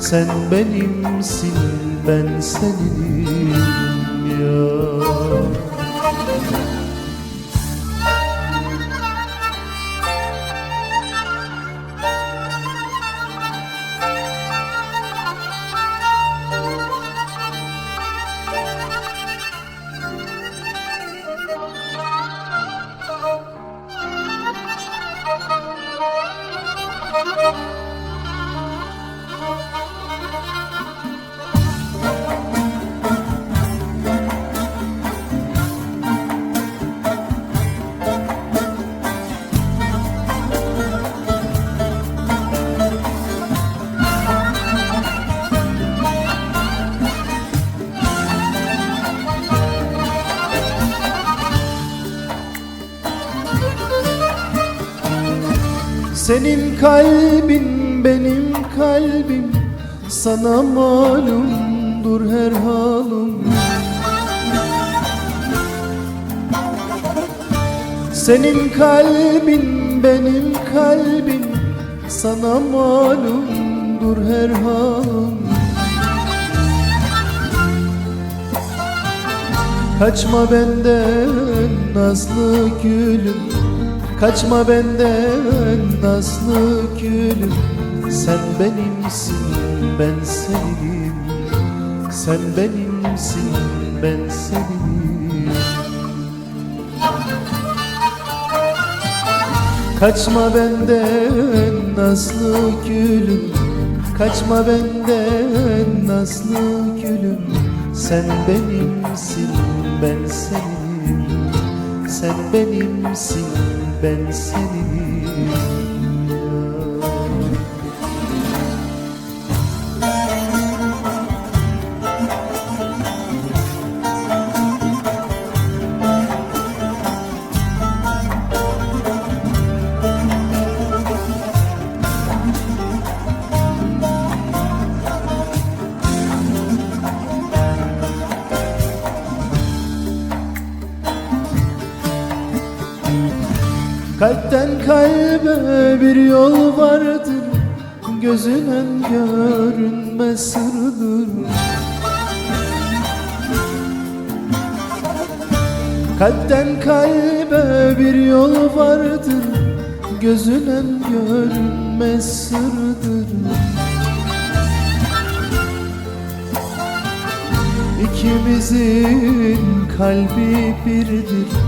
Sen benimsin ben seninim ya Senin kalbin benim kalbim. Sana malumdur her halım. Senin kalbin benim kalbim. Sana malumdur her halım. Kaçma benden nazlı gülüm Kaçma benden nazlı gülüm. Sen benimsin ben senim Sen benimsin ben senim Kaçma benden nazlı gülüm. Kaçma benden nazlı gülüm. Sen benimsin ben senim Sen benimsin ben senim Kalpten kalbe bir yol vardır Gözüne görünmez sırdır. Kalpten kalbe bir yol vardır Gözüne görünmez sırdır. İkimizin kalbi birdir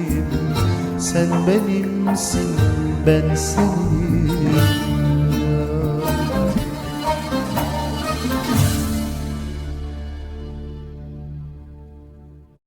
Sen benimsin ben senim